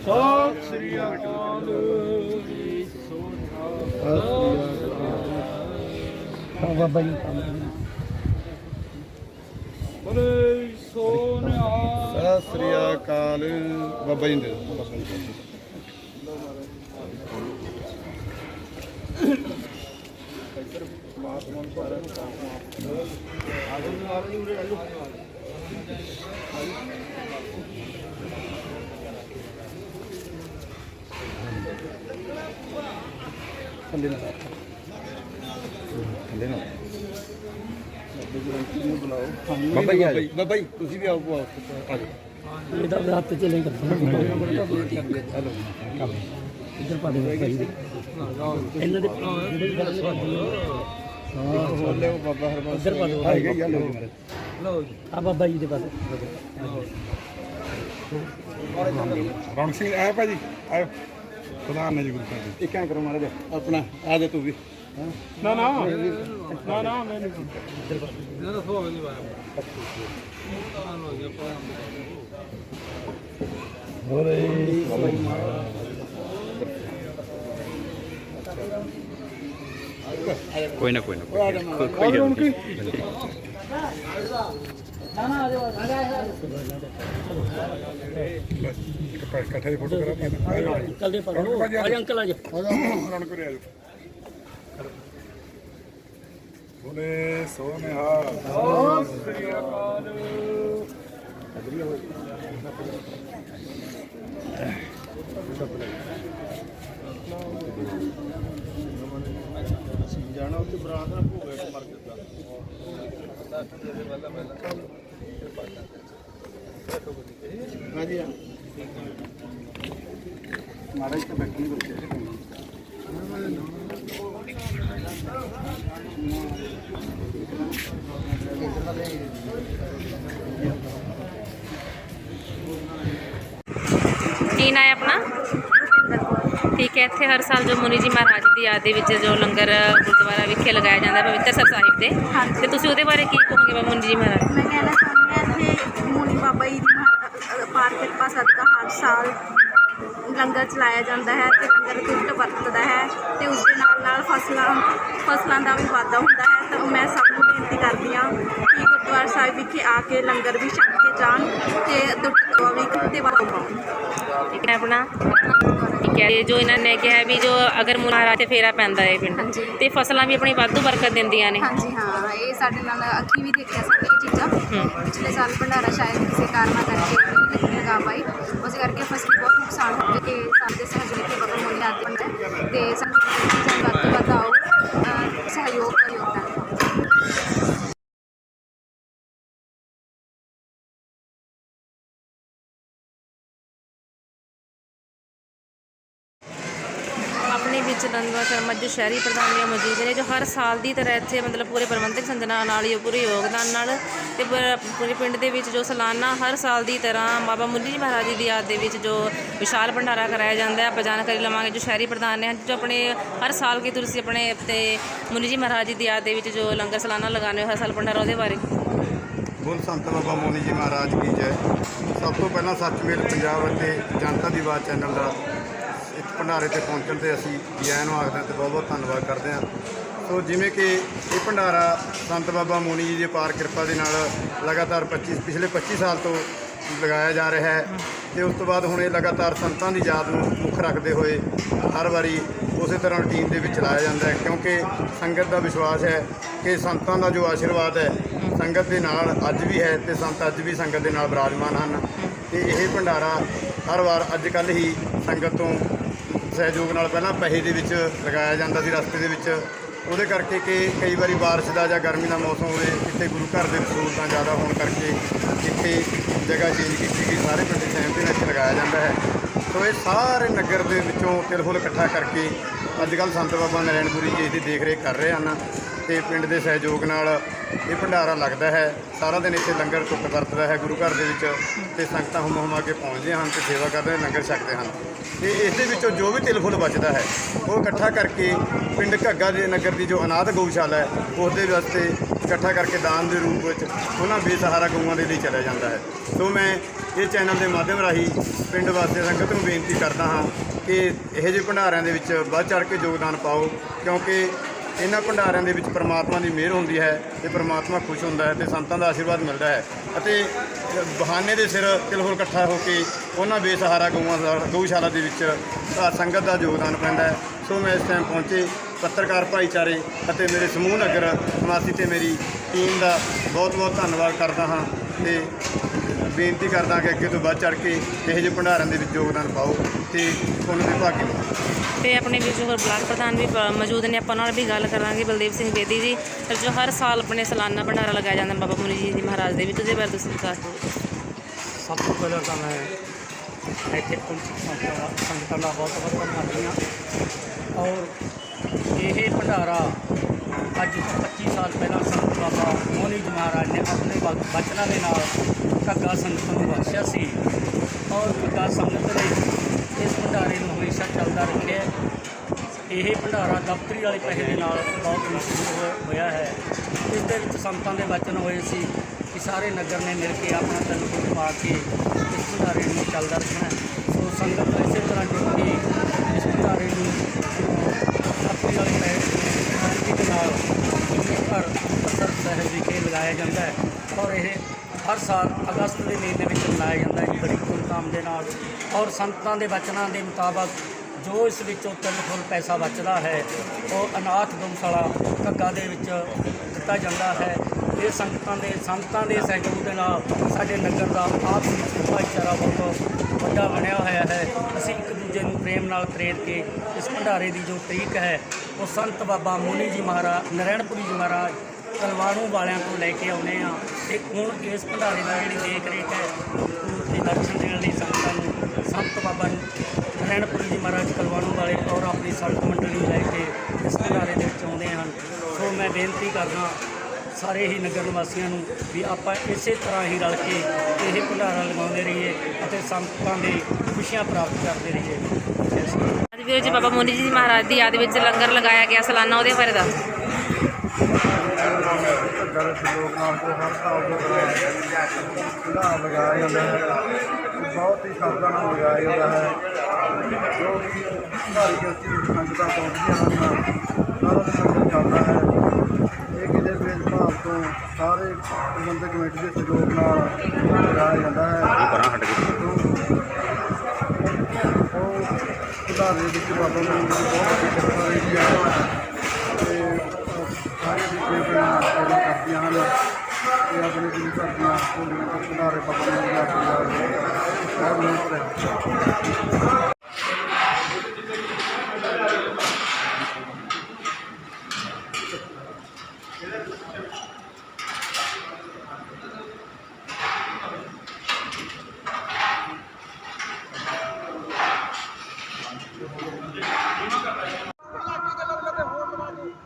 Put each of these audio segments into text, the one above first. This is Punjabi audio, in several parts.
ਸਤਿ ਸ੍ਰੀ ਅਕਾਲ। ਬਾਬਾ ਜੀ ਬਲੇ ਸੋਨਿਆ ਸਤਿ ਸ੍ਰੀ ਅਕਾਲ। ਬਾਬਾ ਜੀ ਦੇ ਬਾਬਾ ਜੀ ਆ ਜਾਓ। ਬਾਬਾ ਜੀ ਤੁਸੀਂ ਵੀ ਆਓ ਆਓ ਆ ਜਾਓ। ਇਹਦਾ ਵੀ ਹੱਥ ਚੱਲੇ ਕਰਦਾ ਇੱਧਰ ਪਾ ਦੇ ਬਾਬਾ ਜੀ। ਇਹਨਾਂ ਦੇ ਹਾਂ ਬੋਲੇ ਉਹ ਬਾਬਾ ਹਰਬੰਸ ਇੱਧਰ ਪਾ ਦਿਓ। ਹੈਗਾ ਹੀ ਆ ਲਓ ਲਓ ਆ ਬਾਬਾ ਜੀ ਦੇ ਪਾਸੇ ਰੌਣਕ ਸਿੰਘ ਆਇਆ ਭਾਜੀ ਆਇਓ। ਖੁਦਾ ਨੇ ਜੀ ਗੁਰੂ ਸਾਹਿਬ ਇੱਕ ਐਂ ਕਰੋ ਜਿਹਾ ਆਪਣਾ ਆ ਜਾ ਤੂੰ ਵੀ। ਨਾ ਨਾ ਨਾ ਨਾ ਮੈਂ ਨਹੀਂ ਕੋਈ ਨਾ ਕੋਈ ਨਾ ਕੋਈ ਨਾ, ਕੋਈ- ਕੋਈ ਗੱਲ ਨਹੀਂ। ਇੱਕ ਪਾ ਇਕੱਠੇ ਫੋਟੋ ਕਰਾ। ਆ ਜਾ ਅੰਕਲ ਆ ਜਾ। ਰੌਣਕ ਰੇ ਆਜੋ ਬੋਲੇ ਸੋਨਿਹਾ ਸਤਿ ਸ੍ਰੀ ਅਕਾਲ। ਜਾਣਾ ਉੱਥੇ ਬਰਾਤ ਨਾਲ ਭੋਗੇ ਮਰ ਜਾਂਦਾ ਹਾਂਜੀ ਆ ਮਾੜਾ ਜਿਹਾ ਬੈਠੀ ਬੱਚੇ ਕੀ ਨਾਂ ਹੈ ਆਪਣਾ। ਠੀਕ ਹੈ, ਇੱਥੇ ਹਰ ਸਾਲ ਜੋ ਮੁਨੀ ਜੀ ਮਹਾਰਾਜ ਦੀ ਯਾਦ ਦੇ ਵਿੱਚ ਜੋ ਲੰਗਰ ਗੁਰਦੁਆਰਾ ਵਿਖੇ ਲਗਾਇਆ ਜਾਂਦਾ ਪਵਿੱਤਰ ਸਾਹਿਬ ਦੇ। ਤੇ ਤੁਸੀਂ ਉਹਦੇ ਬਾਰੇ ਕੀ ਕਹੋਗੇ ਬਾਬਾ ਮੁਨੀ ਜੀ ਮਹਾਰਾਜ? ਮੈਂ ਕਹਿਣਾ ਚਾਹੁੰਦੀ ਹਾਂ ਇੱਥੇ ਮੁਨੀ ਬਾਬਾ ਜੀ ਦੀ ਪਾਰ ਕਿਰਪਾ ਸਦਕਾ ਹਰ ਸਾਲ ਲੰਗਰ ਚਲਾਇਆ ਜਾਂਦਾ ਹੈ ਤੇ ਲੰਗਰ ਦੁੱਧ ਵਰਤਦਾ ਹੈ ਤੇ ਉਸ ਦੇ ਨਾਲ ਨਾਲ ਫਸਲਾਂ ਫਸਲਾਂ ਦਾ ਵੀ ਵਾਧਾ ਹੁੰਦਾ ਹੈ। ਤਾਂ ਮੈਂ ਸਭ ਨੂੰ ਬੇਨਤੀ ਕਰਦੀ ਹਾਂ ਕਿ ਗੁਰਦੁਆਰਾ ਸਾਹਿਬ ਵਿਖੇ ਆ ਕੇ ਲੰਗਰ ਵੀ ਛਕ ਕੇ ਜਾਣ ਤੇ ਦੁੱਧ ਵੀ ਤੇ ਵਾਧਾ ਪਾਉਣ। ਠੀਕ ਹੈ ਆਪਣਾ। ਠੀਕ ਹੈ ਤੇ ਜੋ ਇਹਨਾਂ ਨੇ ਕਿਹਾ ਵੀ ਜੋ ਅਗਰ ਮੁਨੀ ਮਹਾਰਾਜ ਤੇ ਫੇਰਾ ਪੈਂਦਾ ਹੈ ਪਿੰਡ। ਤੇ ਫਸਲਾਂ ਵੀ ਆਪਣੀ ਵਾਧੂ ਬਰਕਤ ਦਿੰਦੀਆਂ ਨੇ। ਹਾਂਜੀ ਹਾਂ ਇਹ ਸਾਡੇ ਨਾਲ ਅੱਖੀ ਵੀ ਦੇਖਿਆ ਸਾਡੇ ਇਹ ਚੀਜ਼ਾਂ। ਪਿਛਲੇ ਸਾਲ ਭੰਡਾਰਾ ਸ਼ਾਇਦ ਕਿਸੇ ਕਾਰਨਾਂ ਕਰਕੇ ਨਹੀਂ ਲਗਾ ਪਾਈ। ਉਸ ਕਰਕੇ ਫਸਲ ਬਹੁਤ ਨੁਕਸਾਨ ਹੋ ਗਿਆ ਤੇ ਸਾਡੇ ਸਹਿਯੋਗ ਤੇ ਬਾਬਾ ਮੋਨੀ ਆਦਿ ਤੇ ਸਾਨੂੰ ਇਹ ਚੀਜ਼ਾਂ ਵੱਧ ਤੋਂ ਵੱਧ ਆਓ ਅਹ ਸਹਿਯੋਗ ਦਾ ਯੋਗਦਾਨ ਪਾਓ ਆਪਣੇ ਵਿੱਚ ਜੋ ਸ਼ਹਿਰੀ ਪ੍ਰਧਾਨ ਵੀ ਮੌਜੂਦ ਨੇ, ਜੋ ਹਰ ਸਾਲ ਦੀ ਤਰ੍ਹਾਂ ਇੱਥੇ ਮਤਲਬ ਪੂਰੇ ਪ੍ਰਬੰਧਕ ਸੰਜਨਾ ਨਾਲ ਹੀ ਪੂਰੇ ਯੋਗਦਾਨ ਨਾਲ ਤੇ ਪੂਰੇ ਪਿੰਡ ਦੇ ਵਿੱਚ ਜੋ ਸਾਲਾਨਾ ਹਰ ਸਾਲ ਦੀ ਤਰ੍ਹਾਂ ਬਾਬਾ ਮੁੱਲੀ ਜੀ ਮਹਾਰਾਜ ਜੀ ਦੀ ਯਾਦ ਦੇ ਵਿੱਚ ਜੋ ਵਿਸ਼ਾਲ ਭੰਡਾਰਾ ਕਰਾਇਆ ਜਾਂਦਾ ਹੈ, ਆਪਾਂ ਜਾਣਕਾਰੀ ਲਵਾਂਗੇ ਜੋ ਸ਼ਹਿਰੀ ਪ੍ਰਧਾਨ ਨੇ, ਜੋ ਆਪਣੇ ਹਰ ਸਾਲ ਕੀ ਤੁਸੀਂ ਆਪਣੇ ਤੇ ਮੁੱਲੀ ਜੀ ਮਹਾਰਾਜ ਜੀ ਦੀ ਯਾਦ ਦੇ ਵਿੱਚ ਜੋ ਲੰਗਰ ਸਾਲਾਨਾ ਲਗਾਉਂਦੇ ਹੋ ਹਰ ਸਾਲ ਭੰਡਾਰਾ ਉਹਦੇ ਬਾਰੇ। ਬੋਲ ਸੰਤ ਬਾਬਾ ਮੋਨੀ ਜੀ ਮਹਾਰਾਜ ਕੀ ਜੈ। ਸਭ ਤੋਂ ਪਹਿਲਾਂ ਸੱਚਮੇਲ ਪੰਜਾਬ ਅਤੇ ਜਨਤਾ ਦੀ ਆਵਾਜ਼ ਚੈਨਲ ਦਾ ਭੰਡਾਰੇ ਤੇ ਪਹੁੰਚਣ ਤੇ ਅਸੀਂ ਜੀ ਆਇਆਂ ਨੂੰ ਆਖਦੇ ਹਾਂ ਤੇ ਬਹੁਤ ਬਹੁਤ ਧੰਨਵਾਦ ਕਰਦੇ ਹਾਂ। ਸੋ ਜਿਵੇਂ ਕਿ ਇਹ ਭੰਡਾਰਾ ਸੰਤ ਬਾਬਾ ਮੋਨੀ ਜੀ ਦੀ ਪਾਰ ਕਿਰਪਾ ਦੇ ਨਾਲ ਲਗਾਤਾਰ 25 ਪਿਛਲੇ 25 ਸਾਲ ਤੋਂ ਲਗਾਇਆ ਜਾ ਰਿਹਾ ਹੈ ਤੇ ਉਸ ਤੋਂ ਬਾਅਦ ਹੁਣ ਇਹ ਲਗਾਤਾਰ ਸੰਤਾਂ ਦੀ ਯਾਦ ਨੂੰ ਮੁੱਖ ਰੱਖਦੇ ਹੋਏ ਹਰ ਵਾਰੀ ਉਸੇ ਤਰ੍ਹਾਂ ਰੂਟੀਨ ਦੇ ਵਿੱਚ ਲਾਇਆ ਜਾਂਦਾ ਹੈ ਕਿਉਂਕਿ ਸੰਗਤ ਦਾ ਵਿਸ਼ਵਾਸ ਹੈ ਕਿ ਸੰਤਾਂ ਦਾ ਜੋ ਆਸ਼ੀਰਵਾਦ ਹੈ ਸੰਗਤ ਦੇ ਨਾਲ ਅੱਜ ਵੀ ਹੈ ਤੇ ਸੰਤ ਅੱਜ ਵੀ ਸੰਗਤ ਦੇ ਨਾਲ ਬਿਰਾਜਮਾਨ ਹਨ ਤੇ ਇਹ ਭੰਡਾਰਾ ਹਰ ਵਾਰ ਅੱਜ ਕੱਲ੍ਹ ਹੀ ਸੰਗਤ ਤੋਂ ਸਹਿਯੋਗ ਨਾਲ ਪਹਿਲਾਂ ਪੈਸੇ ਦੇ ਵਿੱਚ ਲਗਾਇਆ ਜਾਂਦਾ ਸੀ ਰਸਤੇ ਦੇ ਵਿੱਚ। ਉਹਦੇ ਕਰਕੇ ਕਿ ਕਈ ਵਾਰੀ ਬਾਰਿਸ਼ ਦਾ ਜਾਂ ਗਰਮੀ ਦਾ ਮੌਸਮ ਹੋਵੇ, ਇੱਥੇ ਗੁਰੂ ਘਰ ਦੇ ਸਹੂਲਤਾਂ ਜ਼ਿਆਦਾ ਹੋਣ ਕਰਕੇ ਇੱਥੇ ਜਗ੍ਹਾ ਚੇਂਜ ਕੀਤੀ ਗਈ, ਸਾਰੇ ਪਿੰਡ ਸਹਿਮਤੀ ਨਾਲ ਇੱਥੇ ਲਗਾਇਆ ਜਾਂਦਾ ਹੈ। ਸੋ ਇਹ ਸਾਰੇ ਨਗਰ ਦੇ ਵਿੱਚੋਂ ਤਿਲ ਫੁੱਲ ਇਕੱਠਾ ਕਰਕੇ ਅੱਜ ਕੱਲ੍ਹ ਸੰਤ ਬਾਬਾ ਨਰੈਣਪੁਰੀ ਜੀ ਇਸ ਦੀ ਦੇਖ ਰੇਖ ਕਰ ਰਹੇ ਹਨ। ਤੇ ਪਿੰਡ ਦੇ ਸਹਿਯੋਗ ਨਾਲ ਇਹ ਭੰਡਾਰਾ ਲੱਗਦਾ ਹੈ। ਸਾਰਾ ਦਿਨ ਇੱਥੇ ਲੰਗਰ ਟੁੱਟ ਵਰਤਦਾ ਹੈ ਗੁਰੂ ਘਰ ਦੇ ਵਿੱਚ ਤੇ ਸੰਗਤਾਂ ਹੁਮ ਹੁਮਾ ਕੇ ਪਹੁੰਚਦੇ ਹਨ ਤੇ ਸੇਵਾ ਕਰਦੇ ਹਨ, ਲੰਗਰ ਛਕਦੇ ਹਨ। ਤੇ ਇਸ ਦੇ ਵਿੱਚੋਂ ਜੋ ਵੀ ਤਿਲ ਫੁੱਲ ਬਚਦਾ ਹੈ, ਉਹ ਇਕੱਠਾ ਕਰਕੇ ਪਿੰਡ ਘੱਗਾ ਦੇ ਨਗਰ ਦੀ ਜੋ ਅਨਾਥ ਗਊਸ਼ਾਲਾ ਹੈ ਉਸ ਦੇ ਵਾਸਤੇ ਇਕੱਠਾ ਕਰਕੇ ਦਾਨ ਦੇ ਰੂਪ ਵਿੱਚ ਉਹਨਾਂ ਬੇਸਹਾਰਾ ਗਊਆਂ ਦੇ ਲਈ ਚਲਿਆ ਜਾਂਦਾ ਹੈ। ਸੋ ਮੈਂ ਇਹ ਚੈਨਲ ਦੇ ਮਾਧਿਅਮ ਰਾਹੀਂ ਪਿੰਡ ਵਾਸਤੇ ਸੰਗਤ ਨੂੰ ਬੇਨਤੀ ਕਰਦਾ ਹਾਂ ਕਿ ਇਹੋ ਜਿਹੇ ਭੰਡਾਰਿਆਂ ਦੇ ਵਿੱਚ ਵੱਧ ਚੜ੍ਹ ਕੇ ਯੋਗਦਾਨ ਪਾਓ, ਕਿਉਂਕਿ ਇਹਨਾਂ ਭੰਡਾਰਿਆਂ ਦੇ ਵਿੱਚ ਪ੍ਰਮਾਤਮਾ ਦੀ ਮਿਹਰ ਹੁੰਦੀ ਹੈ ਤੇ ਪ੍ਰਮਾਤਮਾ ਖੁਸ਼ ਹੁੰਦਾ ਹੈ ਤੇ ਸੰਤਾਂ ਦਾ ਆਸ਼ੀਰਵਾਦ ਮਿਲਦਾ ਹੈ ਅਤੇ ਬਹਾਨੇ ਦੇ ਸਿਰ ਤਿਲਫੁਲ ਇਕੱਠਾ ਹੋ ਕੇ ਉਹਨਾਂ ਬੇਸਹਾਰਾ ਗਊਆਂ ਦਾ ਗਊਸ਼ਾਲਾ ਦੇ ਵਿੱਚ ਸੰਗਤ ਦਾ ਯੋਗਦਾਨ ਪੈਂਦਾ ਹੈ। ਸੋ ਮੈਂ ਇਸ ਟਾਈਮ ਪਹੁੰਚੇ ਪੱਤਰਕਾਰ ਭਾਈਚਾਰੇ ਅਤੇ ਮੇਰੇ ਸਮੂਹ ਨਗਰ ਨਿਵਾਸੀ ਤੇ ਮੇਰੀ ਟੀਮ ਦਾ ਬਹੁਤ ਬਹੁਤ ਧੰਨਵਾਦ ਕਰਦਾ ਹਾਂ ਤੇ ਬੇਨਤੀ ਕਰਦਾ ਕਿ ਅੱਗੇ ਤੋਂ ਵੱਧ ਚੜ੍ਹ ਕੇ ਇਹੋ ਜਿਹੇ ਭੰਡਾਰਿਆਂ ਦੇ ਵਿੱਚ ਯੋਗਦਾਨ ਪਾਓ ਤੇ ਪੁੰਨ ਦੇ ਭਾਗੀ ਬਣੋ ਤੇ ਆਪਣੇ ਵਿੱਚ ਹੋਰ ਬਲਾਕ ਪ੍ਰਧਾਨ ਵੀ ਮੌਜੂਦ ਨੇ। ਆਪਾਂ ਨਾਲ ਵੀ ਗੱਲ ਕਰਾਂਗੇ ਬਲਦੇਵ ਸਿੰਘ ਬੇਦੀ ਜੀ। ਜੋ ਹਰ ਸਾਲ ਆਪਣੇ ਸਾਲਾਨਾ ਭੰਡਾਰਾ ਲਗਾਇਆ ਜਾਂਦਾ ਬਾਬਾ ਮੁਨੀ ਜੀ ਦੀ ਮਹਾਰਾਜ ਦੇ ਵਿੱਚ, ਉਹਦੇ ਬਾਰੇ ਤੁਸੀਂ ਦੱਸ ਦਿਓ ਸਭ ਤੋਂ ਪਹਿਲਾਂ ਤਾਂ ਮੈਂ ਇੱਥੇ ਪਹੁੰਚੀ ਸੰਗਤਾਂ ਦਾ ਬਹੁਤ ਬਹੁਤ ਧੰਨਵਾਦੀ ਹਾਂ। ਔਰ ਇਹ ਭੰਡਾਰਾ ਅੱਜ ਤੋਂ 25 ਸਾਲ ਪਹਿਲਾਂ ਸੰਤ ਬਾਬਾ ਮੋਹਨੀ ਜੀ ਮਹਾਰਾਜ ਨੇ ਆਪਣੇ ਵਕ- ਬਚਨਾਂ ਦੇ ਨਾਲ ਘੱਗਾ ਸੰਗਤ ਨੂੰ ਬਖਸ਼ਿਆ ਸੀ। ਔਰ ਘੱਗਾ ਸੰਗਤ ਨੇ ਭੰਡਾਰੇ ਨੂੰ ਹਮੇਸ਼ਾ ਚੱਲਦਾ ਰੱਖਿਆ ਇਹ ਭੰਡਾਰਾ ਦਫ਼ਤਰੀ ਵਾਲੇ ਪੈਸੇ ਦੇ ਨਾਲ ਬਹੁਤ ਮਸ਼ਹੂਰ ਹੋਇਆ ਹੈ। ਇਸ ਦੇ ਵਿੱਚ ਸੰਤਾਂ ਦੇ ਵਚਨ ਹੋਏ ਸੀ ਕਿ ਸਾਰੇ ਨਗਰ ਨੇ ਮਿਲ ਕੇ ਆਪਣਾ ਤਨ ਫੁੱਟ ਪਾ ਕੇ ਇਸ ਭੰਡਾਰੇ ਨੂੰ ਚੱਲਦਾ ਰੱਖਣਾ ਸੋ ਸੰਗਤ ਇਸੇ ਤਰ੍ਹਾਂ ਜੁੜ ਕੇ ਇਸ ਭੰਡਾਰੇ ਨੂੰ ਦਫ਼ਤਰੀ ਵਾਲੇ ਪੈਸੇ ਦੇ ਨਾਲ ਗੁਰੂ ਘਰ ਅੰਮ੍ਰਿਤਸਰ ਸਾਹਿਬ ਵਿਖੇ ਲਗਾਇਆ ਜਾਂਦਾ ਹੈ। ਹਰ ਸਾਲ ਅਗਸਤ ਦੇ ਮਹੀਨੇ ਵਿੱਚ ਮਨਾਇਆ ਜਾਂਦਾ ਹੈ ਜੀ ਬੜੀ ਧੂਮਧਾਮ ਦੇ ਨਾਲ। ਔਰ ਸੰਤਾਂ ਦੇ ਵਚਨਾਂ ਦੇ ਮੁਤਾਬਕ ਜੋ ਇਸ ਵਿੱਚੋਂ ਤਿੰਨ ਫੁੱਲ ਪੈਸਾ ਬਚਦਾ ਹੈ, ਉਹ ਅਨਾਥ ਗਊਸ਼ਾਲਾ ਘੱਗਾ ਦੇ ਵਿੱਚ ਦਿੱਤਾ ਜਾਂਦਾ ਹੈ। ਇਹ ਸੰਗਤਾਂ ਦੇ ਸੰਤਾਂ ਦੇ ਸਹਿਯੋਗ ਦੇ ਨਾਲ ਸਾਡੇ ਨਗਰ ਦਾ ਆਪਸੀ ਭਾਈਚਾਰਾ ਬਹੁਤ ਵੱਡਾ ਬਣਿਆ ਹੋਇਆ ਹੈ। ਅਸੀਂ ਇੱਕ ਦੂਜੇ ਨੂੰ ਪ੍ਰੇਮ ਨਾਲ ਪ੍ਰੇਰ ਕੇ ਇਸ ਭੰਡਾਰੇ ਦੀ ਜੋ ਤਰੀਕ ਹੈ, ਉਹ ਸੰਤ ਬਾਬਾ ਮੋਨੀ ਜੀ ਮਹਾਰਾਜ ਨਰੈਣਪੁਰੀ ਜੀ ਮਹਾਰਾਜ ਤਲਵਾਰੂ ਵਾਲਿਆਂ ਤੋਂ ਲੈ ਕੇ ਆਉਨੇ ਆ ਤੇ ਹੁਣ ਇਸ ਭੰਡਾਰੇ ਦਾ ਜਿਹੜੀ ਦੇਖ ਰੇਖ ਹੈ, ਉਹ ਤੇ ਦਰਸ਼ਨ ਦੇਣ ਲਈ ਸੰਗਤਾਂ ਨੂੰ ਸੰਤ ਬਾਬਾ ਨਰੈਣਪੁਰੀ ਜੀ ਮਹਾਰਾਜ ਕਲਵਾਣੂ ਵਾਲੇ ਔਰ ਆਪਣੀ ਸੰਤ ਮੰਡਲੀ ਨੂੰ ਲੈ ਕੇ ਇਸ ਭੰਡਾਰੇ ਦੇ ਵਿੱਚ ਆਉਂਦੇ ਹਨ ਸੋ ਮੈਂ ਬੇਨਤੀ ਕਰਦਾ ਸਾਰੇ ਹੀ ਨਗਰ ਨਿਵਾਸੀਆਂ ਨੂੰ ਵੀ ਆਪਾਂ ਇਸੇ ਤਰ੍ਹਾਂ ਹੀ ਰਲ ਕੇ ਇਹ ਭੰਡਾਰਾ ਲਗਾਉਂਦੇ ਰਹੀਏ ਅਤੇ ਸੰਤਾਂ ਦੀ ਖੁਸ਼ੀਆਂ ਪ੍ਰਾਪਤ ਕਰਦੇ ਰਹੀਏ ਜੈ ਸ੍ਰੀ ਰਾਮ। ਅੱਜ ਵੀਰ ਜੀ ਬਾਬਾ ਮੁਨੀ ਜੀ ਮਹਾਰਾਜ ਦੀ ਯਾਦ ਵਿੱਚ ਲੰਗਰ ਲਗਾਇਆ ਗਿਆ ਸਾਲਾਨਾ ਉਹਦੇ ਬਾਰੇ ਦੱਸ ਘੱਗਰ ਲੋਕ ਨਾਲ ਤੋਂ ਹਰ ਸਾਲ ਦੇ ਭੰਡਾਰ ਲਗਾਇਆ ਜਾਂਦਾ ਹੈ। ਬਹੁਤ ਹੀ ਸ਼ਰਧਾ ਨਾਲ ਲਗਾਇਆ ਜਾਂਦਾ ਹੈ। ਜੋ ਕਿ ਭਾਰੀ ਗਿਣਤੀ ਵਿੱਚ ਸੰਗਤਾਂ ਪਹੁੰਚਦੀਆਂ ਹਨ ਸਾਰਾ ਦਿਨ ਚੱਲਦਾ ਹੈ। ਇਹ ਕਿਸੇ ਭੇਦਭਾਵ ਤੋਂ ਸਾਰੇ ਪ੍ਰਬੰਧਕ ਕਮੇਟੀ ਦੇ ਸਹਿਯੋਗ ਨਾਲ ਲਗਾਇਆ ਜਾਂਦਾ ਹੈ। ਪਰਾਂ ਹਟ ਉਹ ਸੁਧਾਰ ਦੇ ਵਿੱਚ ਬਾਬਾ ਨੂੰ ਬਹੁਤ ਕਿਰਪਾ ਰਹੀ ਹੈ। ਸਾਰੇ ਵਿਸ਼ੇ ਬਣਾ ਕਰਦੀਆਂ ਹਨ ਤੇ ਆਪਣੇ ਗੁਰੂ ਘਰ ਦੀਆਂ ਕੋਲੀਆਂ ਤੋਂ ਸੁਧਾਰੇ ਬਾਬਾ ਨੂੰ ਦਾ ਆਸ਼ੀਰਵਾਦ ਬਹੁਤ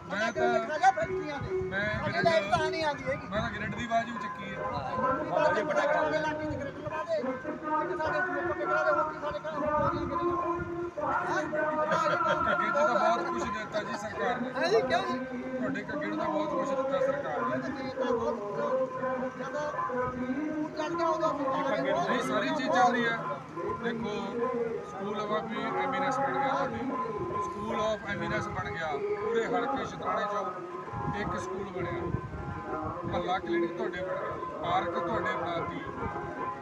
ਮਿਹਨਤ ਹੈ ਮੈਂ ਤਾਂ ਮੈਂ ਗ੍ਰਿਡ ਮੈਂ ਤਾਂ ਗ੍ਰਿਡ ਦੀ ਆਵਾਜ਼ ਵੀ ਚੱਕੀ ਹੈ? ਕੱਗੇ 'ਚ ਤਾਂ ਬਹੁਤ ਕੁਝ ਦਿੱਤਾ ਜੀ ਸਰਕਾਰ ਨੇ। ਤੁਹਾਡੇ ਕੱਗੇ ਨੂੰ ਤਾਂ ਬਹੁਤ ਕੁਝ ਦਿੱਤਾ ਸਰਕਾਰ ਨੇ। ਨਹੀਂ ਸਾਰੀ ਚੀਜ਼ ਚੱਲਦੀ ਹੈ। ਦੇਖੋ ਸਕੂਲ ਆਫ ਐਮੀਨੈਸ ਬਣ ਗਿਆ ਤੁਹਾਡੇ। ਸਕੂਲ ਆਫ ਐਮੀਨੈਸ ਬਣ ਗਿਆ। ਪੂਰੇ ਹਲਕੇ ਸ਼ਤਰਾਣੇ ਚੋਂ ਇੱਕ ਸਕੂਲ ਬਣਿਆ। ਮਹੱਲਾ ਕਲੀਨਿਕ ਤੁਹਾਡੇ ਬਣ ਗਿਆ ਪਾਰਕ ਤੁਹਾਡੇ ਬਣਾਤੀ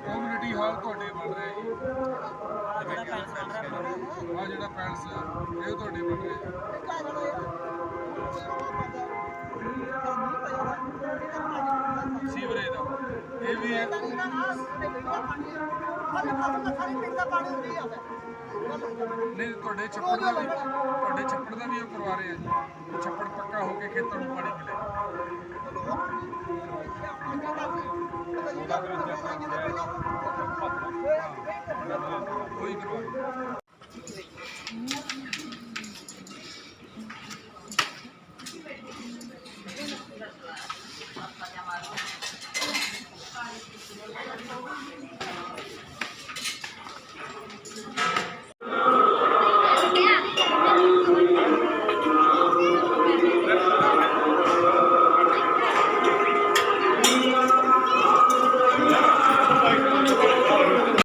ਕਮਿਊਨਿਟੀ ਹਾਲ ਤੁਹਾਡੇ ਬਣ ਰਿਹਾ ਜੀ। ਆ ਜਿਹੜਾ ਪੈਲਸ ਇਹ ਤੁਹਾਡੇ ਬਣ ਰਿਹਾ ਸੀਵਰੇਜ ਦਾ। ਇਹ ਵੀ ਹੈ ਨਹੀਂ, ਤੁਹਾਡੇ ਚੱਪੜ ਦਾ ਵੀ ਤੁਹਾਡੇ ਛੱਪੜ ਦਾ ਵੀ ਉਹ ਕਰਵਾ ਰਹੇ ਆ ਜੀ। ਛੱਪੜ ਪੱਕਾ ਹੋ ਕੇ ਖੇਤਾਂ ਨੂੰ ਪਾਣੀ ਮਿਲੇ।